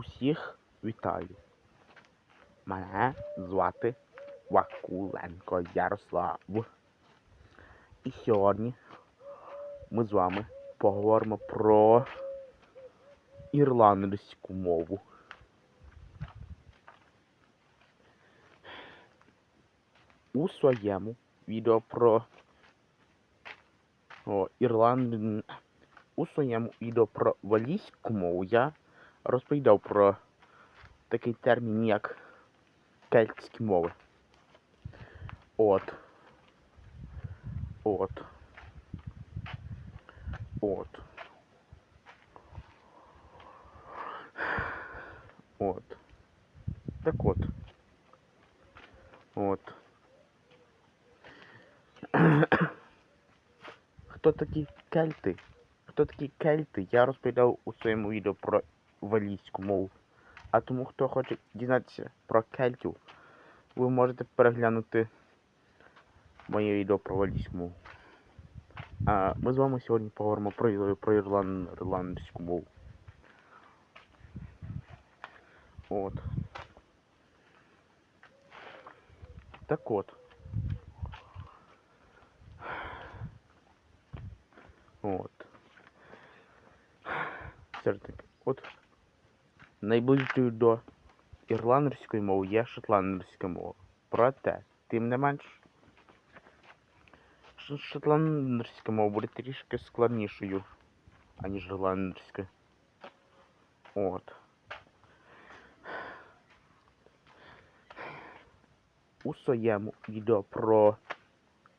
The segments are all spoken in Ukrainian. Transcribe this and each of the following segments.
Усіх вітаю. Мене звати Вакуленко Ярослав. І сьогодні ми з вами поговоримо про ірландську мову. У своєму відео про о, Ірланд... У своєму відео про валійську мову я розповідав про такий термін, як кельтські мови. От. От. От. От. Так от. От. Хто такі кельти? Хто такі кельти? Я розповідав у своєму відео про валійську мову. А тому, хто хоче дізнатися про кельтів, ви можете переглянути моє відео про валійську мову. А ми з вами сьогодні поговоримо про, про ірланд, ірландську мову. От. Так от. От. Все ж таки, от найближчою до ірландської мови є шотландська мова. Проте, тим не менш, шотландська мова буде трішки складнішою, аніж ірландська. От. У своєму відео про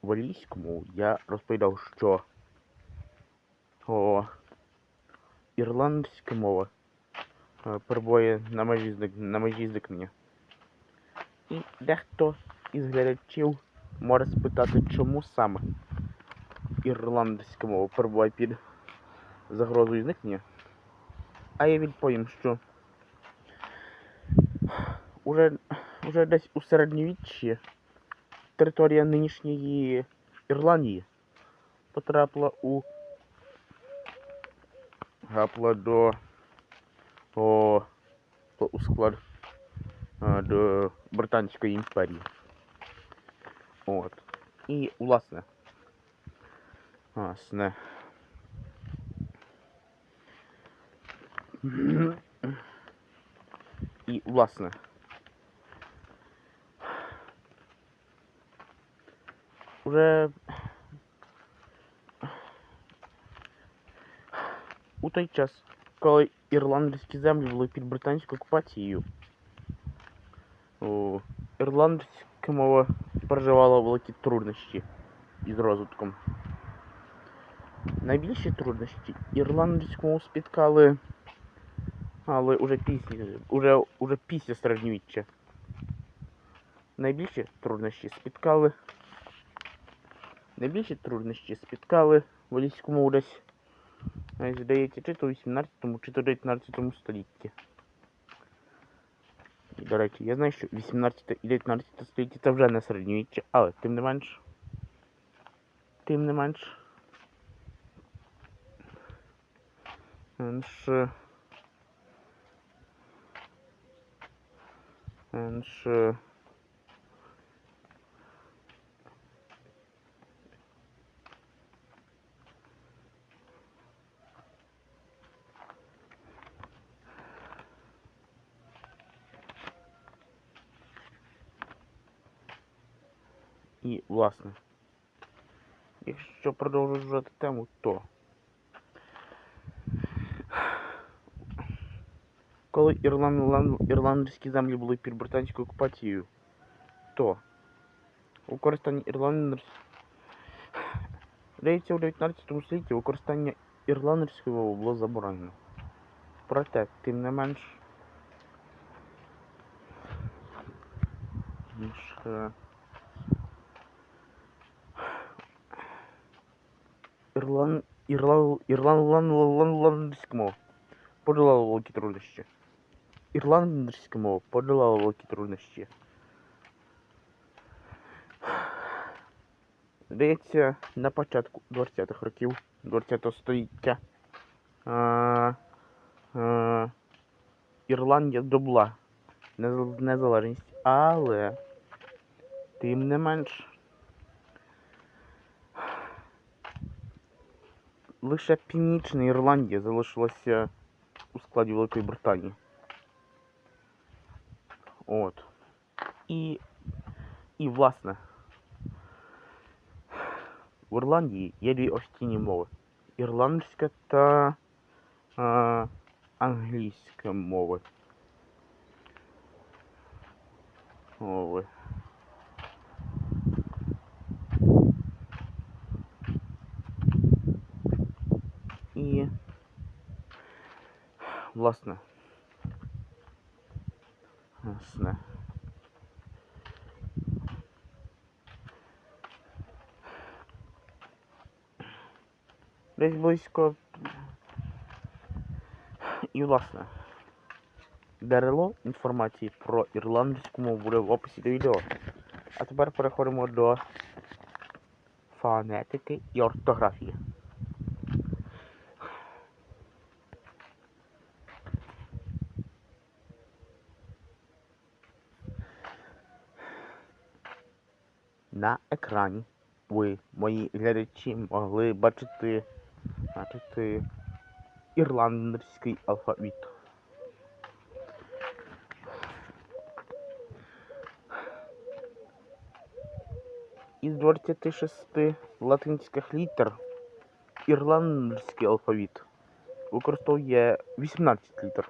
валійську мову я розповідав, що о, ірландська мова е, перебуває на межі, на межі зникнення. І дехто із глядачів може спитати, чому саме ірландська мова перебуває під загрозою зникнення. А я відповім, що уже, уже десь у середньовіччі територія нинішньої Ірландії потрапила у гапла до о, по- у склад а, до Британської імперії. От. І власне. Власне. І власне. Уже у той час, коли ірландські землі були під британською окупацією, ірландська мова переживала великі труднощі із розвитком. Найбільші труднощі ірландську мову спіткали, але уже після, уже, уже після середньовіччя. Найбільші труднощі спіткали. Найбільші труднощі спіткали валійську мову десь Здається, чи то у 18 чи то 19 столітті. І, до речі, я знаю, що 18 і 19 століття це вже не середньовіччя, але тим не менш. Тим не менш. Менш. Менш. І, власне, якщо продовжувати вже тему, то коли Ірланд, Ірланд- ірландські землі були під британською окупацією, то використання ірландерської Здається, у 19 столітті використання ірландерської мови було заборонено. Проте, тим не менш, Ірланд... Ірландська мова подолала великі труднощі. Ірландська мова подолала великі труднощі. Здається, на початку 20-х років 20-го століття а, а, Ірландія здобула нез- незалежність, але тим не менш. Лише Північна Ірландія залишилася у складі Великої Британії. От. І, і власне, в Ірландії є дві офіційні мови. Ірландська та а, англійська мови. Мови. І власне. Власне. Десь близько. І власне. Джерело інформації про ірландську мову буде в описі до відео. А тепер переходимо до фонетики і ортографії. На екрані ви, мої глядачі, могли бачити, бачити ірландський алфавіт. Із 26 латинських літер ірландський алфавіт використовує 18 літер.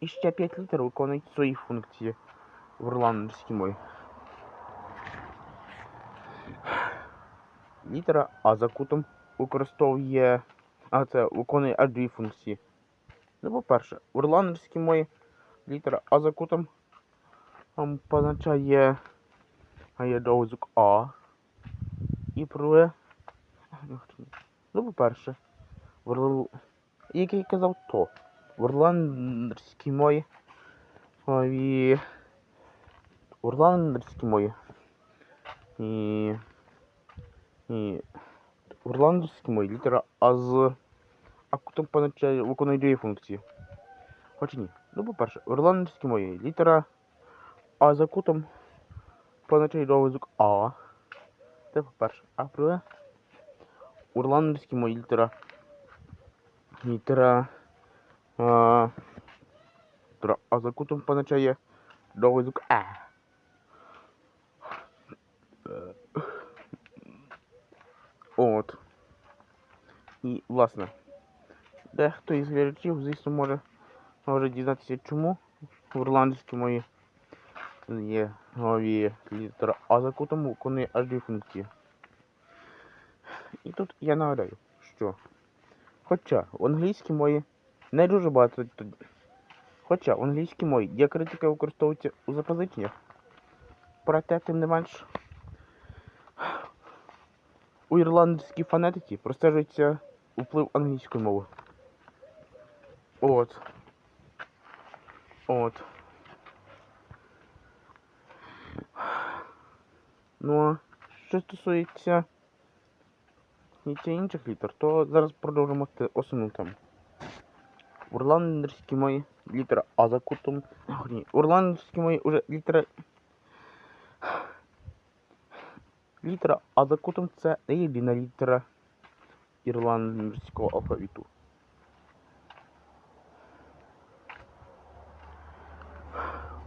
І ще 5 літер виконують свої функції в ірландській мові. Літера А за кутом використовує. А це виконує аж дві функції. Ну, по-перше, в ірландській мові літера А за кутом там позначає а є довгий А. І про. Ну, по-перше, в як я казав, то в ірландській. Ой, в ірландській мові. І. В ірландській мові літера А з акутом позначає виконує дві функції. Хоч ні. Ну, по-перше, в ірландській мові літера А з акутом позначає довгий звук А. Це по-перше. А друге, в ірландській мові літера літера а, літера А з акутом позначає довгий звук Е. От. І, власне, дехто із глядачів, звісно, може, може дізнатися, чому в ірландській мові є нові літера А за кутом аж дві функції. І тут я нагадаю, що хоча в англійській мові не дуже багато Хоча в англійській мові діакритика використовується у запозиченнях, проте тим не менш у ірландській фонетиці простежується вплив англійської мови. От. От. Ну, а що стосується інших літер, то зараз продовжимо основну тему. В мові літера А за кутом. Ні, в ірландській мові уже літера Літера А за кутом це не єдина літера ірландського алфавіту.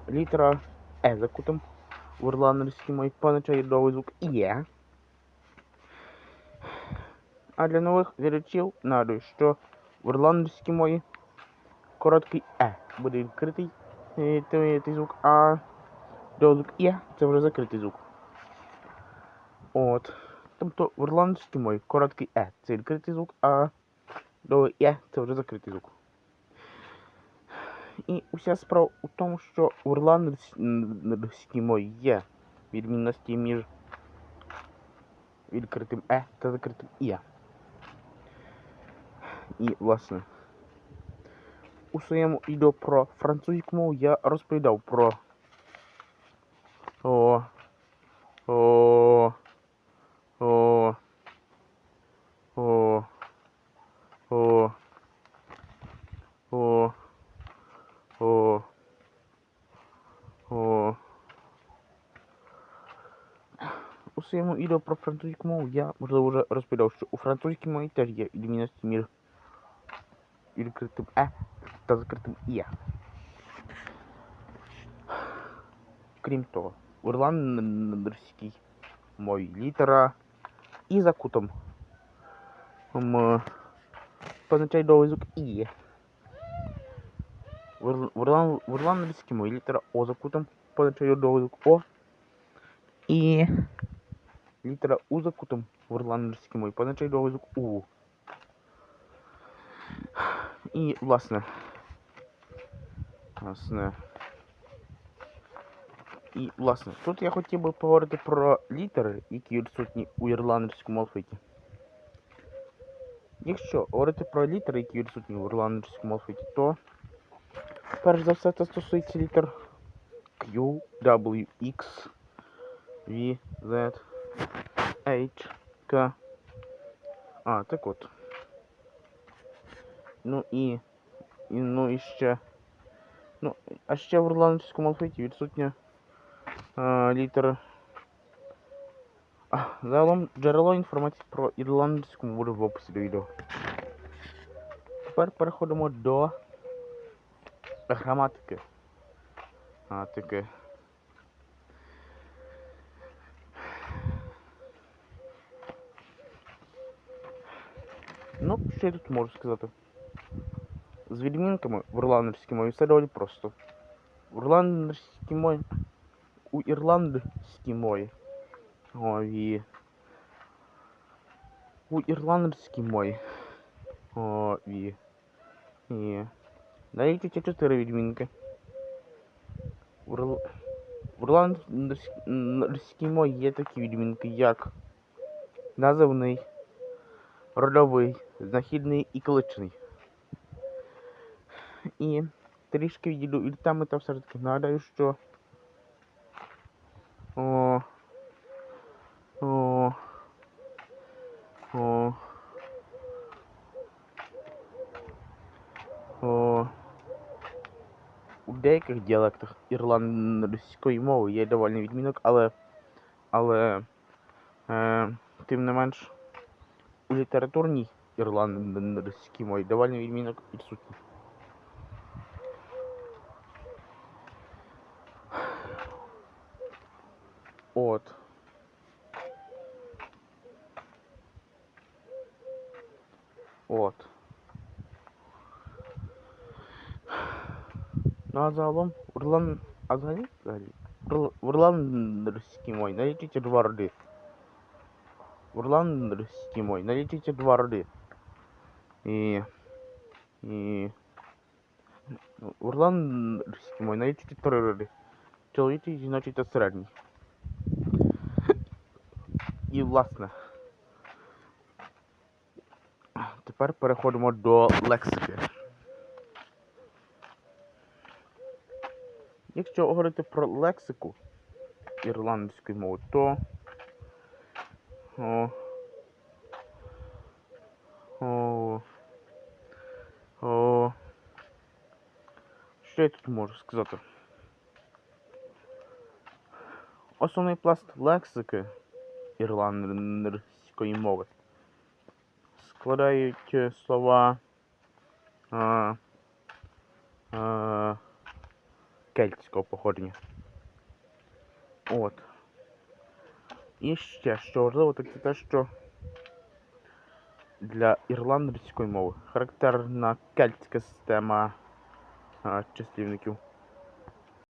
Літера Е за в ірландській мові позначає довгий звук Є. А для нових глядачів нагадую, що в ірландській мові короткий Е буде відкритий е, той, звук, а довгий звук Є це вже закритий звук. От. Тобто в ірландській мові короткий Е це відкритий звук, а довгий Е це вже закритий звук. І уся справа у тому, що в ірландській мові є відмінності між відкритим Е та закритим Є. І, власне, у своєму відео про французьку мову я розповідав про о, о, о, о, о, своєму відео про французьку мову я, можливо, вже розповідав, що у французькій мові теж є відмінності між відкритим Е та закритим Є. Крім того, у ірландській мові літера І за кутом позначає довгий І. В ір- в ірлан- ірландській мові літера О за кутом позначає довгий О. І літера У за кутом в ірландській мові позначає звук У. І, власне, власне, і, власне, тут я хотів би поговорити про літери, які відсутні у ірландському алфавіті. Якщо говорити про літери, які відсутні у ірландському алфавіті, то перш за все це стосується літер Q, W, X, V, Z, H, K. А, так от. Ну і. і ну і ще. Ну, а ще в ірландському алфавіті відсутня е, літера. А, Загалом джерело інформації про ірландську буде в описі до відео. Тепер переходимо до граматики. А, таке. Ну, що я тут можу сказати? З відмінками в ірландській мові все доволі просто. В ірландській мові. У ірландській мові. Ой. У ірландській мові. Ой. І. Налічуйте чотири відмінки. В ірл- в ірландській мові є такі відмінки, як називний, родовий, знахідний і кличний. І трішки відійду від теми та все ж таки нагадаю, що о, о, о, о, у деяких діалектах ірландської мови є довольний відмінок, але, але е, тим не менш у літературній ірландській мові довольний відмінок відсутній. От. От. Ну а загалом Урлан. А взагалі? Взагалі. В ірландській мові налічуйте два роди. В ірландській мові налічуйте два роди. І. І. ну, В ірландській мові налічуйте три роди. Чоловічий, жіночий та середній. І власне. Тепер переходимо до лексики. Якщо говорити про лексику ірландської мови, то о, о, о, що я тут можу сказати? Основний пласт лексики ірландської мови складають е, слова а, а, кельтського походження. От. І ще, що важливо, так це те, що для ірландської мови характерна кельтська система числівників.